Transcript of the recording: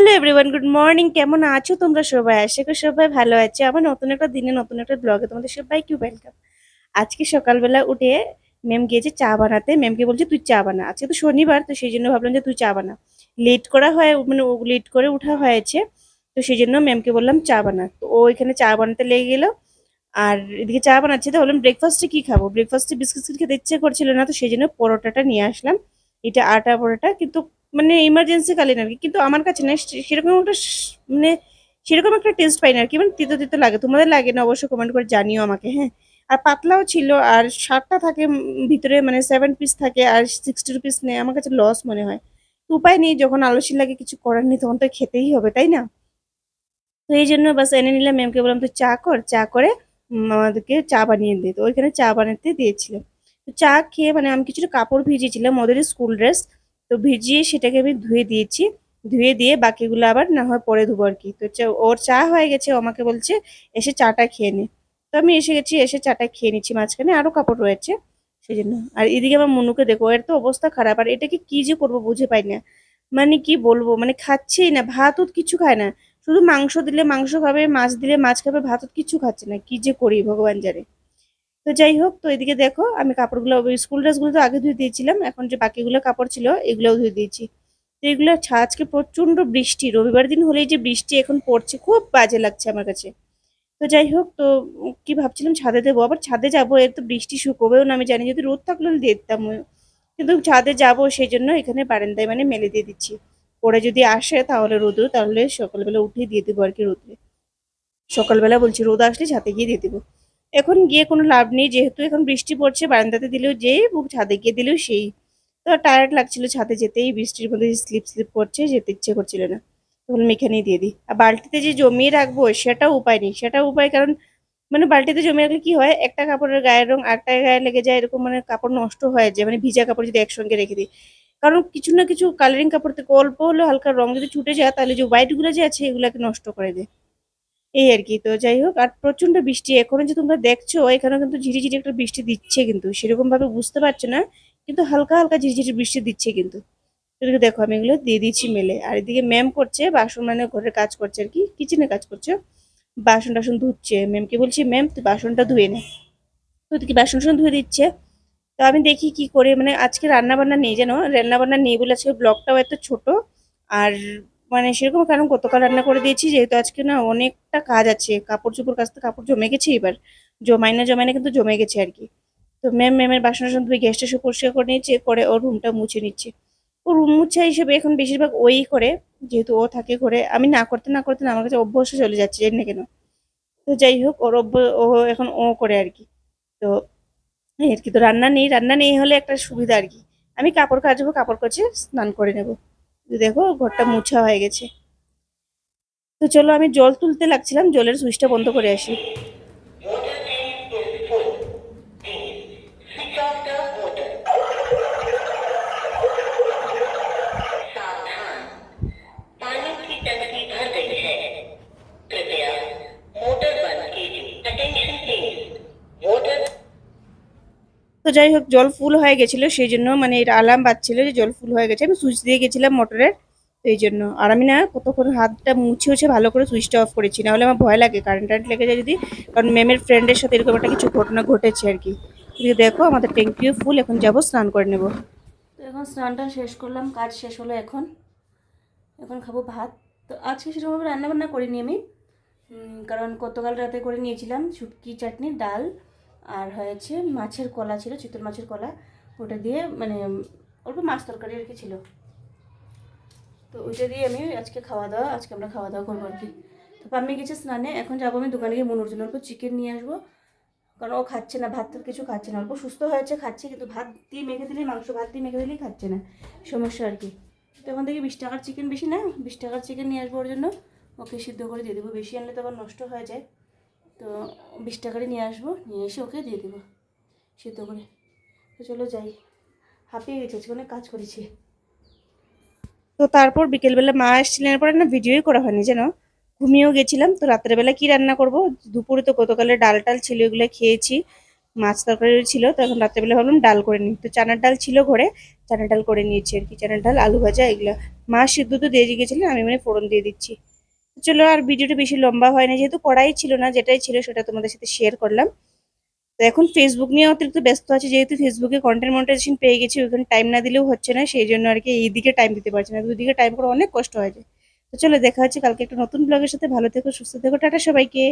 Hello everyone good morning কেমন আছো তোমরা সবাই? আশা করি সবাই ভালো আছে। আমার নতুন একটা দিনে, নতুন একটা ব্লগে তোমাদের সবাইকে ওয়েলকাম আজকে সকালবেলা উঠে ম্যাম গিয়েছে চা বানাতে। ম্যামকে বলছে, তুই চা বানা। আজকে তো শনিবার, তো সেই জন্য ভাবলাম যে তুই চা বানা। লেট করা হয় মানে লেট করে উঠা হয়েছে, তো সেই জন্য ম্যামকে বললাম, চা বানা। তো ও এখানে চা বানাতে লেগে গেলো। আর এদিকে চা বানাচ্ছে। তো বললাম ব্রেকফাস্টে কী খাব? ব্রেকফাস্টে বিস্কুট খেতে ইচ্ছে করছিল না, তো সেই জন্য পরোটাটা নিয়ে আসলাম। এটা আটা পরোটা কিন্তু মানে ইমার্জেন্সি কালীন আর কি। কিন্তু আমার কাছে না সেরকম একটা মানে সেরকম একটা টেস্ট পাই না আর কি। মানে তিতো তিতো লাগে। তোমাদের লাগে না? অবশ্যই কমেন্ট করে জানিও আমাকে হ্যাঁ? আর পাতলাও ছিল, আর সাতটা থাকে ভিতরে মানে সেভেন পিস থাকে, আর সিক্সটি রুপিস নেয়। আমার কাছে লস মনে হয়। তো উপায় নেই, যখন আলসি লাগে কিছু করার নেই, তখন তো খেতেই হবে, তাই না? তো এই জন্য বাস এনে নিলাম। ম্যামকে বললাম, তুই চা কর। চা করে আমাদেরকে চা বানিয়ে দে। তো ওইখানে চা বানাতে দিয়েছিলাম চা খেয়ে মানে আমি কিছুটা কাপড় ভিজিয়েছিলাম ওদের স্কুল ড্রেস, তো ভিজিয়ে সেটাকে আমি ধুয়ে দিয়েছি। ধুয়ে দিয়ে বাকিগুলো আবার না হয় পরে ধুবো আর কি। তো ওর চা হয়ে গেছে আমাকে বলছে, এসে চাটা খেয়ে নে। তো আমি এসে গেছি, এসে চাটা খেয়ে নিচ্ছি। মাঝখানে আরও কাপড় রয়েছে সেই জন্য আর এদিকে আমার মনুকে দেখো, এর তো অবস্থা খারাপ। আর এটাকে কি যে করব বুঝে পাই না। মানে কি বলব মানে খাচ্ছেই না, ভাত কিছু খায় না। শুধু মাংস দিলে মাংস খাবে, মাছ দিলে মাছ খাবে, ভাত কিছু খাচ্ছে না। কি যে করি, ভগবান জানে। তো যাই হোক, তো এদিকে দেখো, আমি কাপড়গুলো, স্কুল ড্রেসগুলো তো আগে ধুয়ে দিয়েছিলাম, এখন যে বাকিগুলো কাপড় ছিল, এগুলোও ধুয়ে দিয়েছি। তো এগুলো আজকে প্রচণ্ড বৃষ্টি, রবিবার দিন হলেই যে বৃষ্টি এখন পড়ছে, খুব বাজে লাগছে আমার কাছে। তো যাই হোক, তো কি ভাবছিলাম, ছাদে দেবো, আবার ছাদে যাব, এর তো বৃষ্টি শুকোবেও না, আমি জানি যদি রোদ থাকলে দিয়ে দিতাম। কিন্তু ছাদে যাব সেই জন্য এখানে বারান্দায় মানে মেলে দিয়ে দিচ্ছি। পরে যদি আসে তাহলে রোদ্র তাহলে সকালবেলা উঠে দিয়ে দেবো আর কি রোদে। সকালবেলা বলছি, রোদ আসলে ছাদে গিয়ে দিয়ে দেবো। এখন গিয়ে কোনো লাভ নেই, যেহেতু এখন বৃষ্টি পড়ছে, বারান্দাতে দিলেও যেই বুক ছাদে গিয়ে দিলেও সেই। তো টায়ার্ড লাগছিল ছাদে যেতেই, বৃষ্টির মধ্যে স্লিপ স্লিপ করছে, যেতে ইচ্ছে করছিল না। তখন আমি এখানেই দিয়ে দিই। আর বালতিতে যে জমিয়ে রাখব, সেটাও উপায় নেই। সেটা উপায় কারণ মানে বালতিতে জমিয়ে রাখলে কি হয়, একটা কাপড়ের গায়ের রং আরেকটা গায়ে লেগে যায়, এরকম মানে কাপড় নষ্ট হয়ে যায় মানে ভিজা কাপড় যদি একসঙ্গে রেখে দিই। কারণ কিছু না কিছু কালারিং কাপড় থেকে অল্প হলেও হালকা রং যদি ছুটে যায়, তাহলে যে হোয়াইটগুলো যে আছে, এগুলোকে নষ্ট করে দেয়। এই আর কি। তো যাই হোক, আর প্রচণ্ড বৃষ্টি। এখনও যে তোমরা দেখছ এখানে কিন্তু ঝিরিঝিরি একটা বৃষ্টি দিচ্ছে কিন্তু। সেরকম ভাবে বুঝতে পারছ না, কিন্তু হালকা হালকা ঝিরিঝিরি বৃষ্টি দিচ্ছে কিন্তু। দেখো, আমি এগুলো দিয়ে দিচ্ছি মেলে। আর এদিকে ম্যাম করছে, বাসন মানে ঘরের কাজ করছে আর কি। কিচেনে কাজ করছে। বাসন টাসন ধুচ্ছে। ম্যামকে বলছি, ম্যাম, তুই বাসনটা ধুয়ে নে। তো ওদিকে বাসন টাসন ধুয়ে দিচ্ছে। তো আমি দেখি কি করে মানে আজকে রান্না বান্না নেই জানো? রান্নাবান্না নেই বলে আজকে ব্লগটাও এত ছোট। আর মানে সেরকম কারণ গতকাল রান্না করে দিয়েছি, যেহেতু আজকে না অনেকটা কাজ আছে। কাপড় চোপড় কাচতে কাপড় জমে গেছে এবার। জমাই না জমাই না কিন্তু জমে গেছে আর কি। তো ম্যাম ম্যামের বাসন টাসন ধুয়ে গ্যাসটা সব পরিষ্কার করে নিয়েছে করে ওর রুমটা মুছে নিচ্ছে। ও রুম মুছা হিসেবে এখন বেশিরভাগ ওই করে, যেহেতু ও থাকে করে আমি না করতে না করতে না, আমার কাছে অভ্যাসে চলে যাচ্ছে, জানি না কেন। তো যাই হোক, ওর অভ্য, ও এখন ও করে আর কি। তো আর কি, তো রান্না নেই রান্না নেই হলে একটা সুবিধা আর কি। আমি কাপড় কাচবো, কাপড় কাচে স্নান করে নেব। দেখো ঘরটা মোছা হয়ে গেছে। তো চলো আমি জল তুলতে লাগছিলাম, জলের সুইচটা বন্ধ করে আসি। যাই হোক, জল ফুল হয়ে গেছিল, সেই জন্য মানে এটা আলার্ম বাজছিল যে জল ফুল হয়ে গেছে। আমি সুইচ দিয়ে গেছিলাম মোটরের তো এই জন্য। আর আমি না কতক্ষণ হাতটা মুছে উছে ভালো করে সুইচটা অফ করেছি, নাহলে আমার ভয় লাগে কারেন্ট টারেন্ট লেগে যায় যদি, কারণ ম্যামের ফ্রেন্ডের সাথে এরকম একটা কিছু ঘটনা ঘটেছে আর কি। দেখো, আমাদের ট্যাঙ্কিও ফুল এখন যাব, স্নান করে নেব। তো এখন স্নানটা শেষ করলাম, কাজ শেষ হলো এখন। এখন খাব ভাত। তো আজকে সেরকমভাবে রান্না বান্না করিনি আমি। কারণ গতকাল রাতে করে নিয়েছিলাম শুটকি, চাটনি, ডাল। আর হয়েছে মাছের কলা ছিল, চিতল মাছের কলা। ওটা দিয়ে মানে অল্প মাছ তরকারি আর কি ছিল। তো ওইটা দিয়ে আমি আজকে খাওয়া দাওয়া, আজকে আমরা খাওয়া দাওয়া করব আর কি। তো আমি গেছি স্নানে, এখন যাব আমি দোকানে গিয়ে মনোর জন্য অল্প চিকেন নিয়ে আসব। কারণ ও খাচ্ছে না, ভাত কিছু খাচ্ছে না। অল্প সুস্থ হয়েছে, খাচ্ছে, কিন্তু ভাত দিয়ে মেখে দিলেই, মাংস ভাত দিয়ে মেখে দিলেই খাচ্ছে না। সমস্যা আর কি। তো এখন দেখি বিশ টাকার চিকেন বেশি না, বিশ টাকার চিকেন নিয়ে আসব ওর জন্য। ওকে সিদ্ধ করে দিয়ে দেবো। বেশি আনলে তো আবার নষ্ট হয়ে যায়। তো বিশ টাকারই নিয়ে আসব, নিয়ে এসে ওকে দিয়ে দেবো সিদ্ধ করে। তো চলো যাই। হাঁপিয়ে গেছে অনেক কাজ করেছি। তো তারপর বিকেলবেলা মা এসেছিলেন পরে না ভিডিওই করা হয়নি যেন ঘুমিয়েও গেছিলাম, তো রাত্রেবেলা কি রান্না করব? দুপুরে তো গতকালের ডাল টাল ছিল, এগুলো খেয়েছি। মাছ তরকারি ছিল, তো এখন রাত্রেবেলা ভাবলাম ডাল করে নিই। তো চানার ডাল ছিল ঘরে, চানার ডাল করে নিয়েছি আর কি, চানার ডাল, আলু ভাজা, এগুলো। মা সিদ্ধ তো দিয়ে গেছিলেন, আমি মানে ফোড়ন দিয়ে দিচ্ছি। চলো আর ভিডিওটা বেশি লম্বা হয় না যেহেতু কড়াই ছিল না, যেটাই ছিল সেটা তোমাদের সাথে শেয়ার করলাম। তো এখন ফেসবুক নিয়ে অতিরিক্ত ব্যস্ত আছে, যেহেতু ফেসবুকে কন্টেন্ট মনিটাইজেশন পেয়ে গেছি ওইখানে টাইম না দিলেও হচ্ছে না, সেই জন্য আর কি এই দিকে টাইম দিতে পারছি না। দুদিকে টাইম করা অনেক কষ্ট হয়ে যায় তো চলো দেখা হচ্ছে কালকে একটা নতুন ব্লগের সাথে। ভালো থেকো, সুস্থ থেকো, টাটা সবাইকে।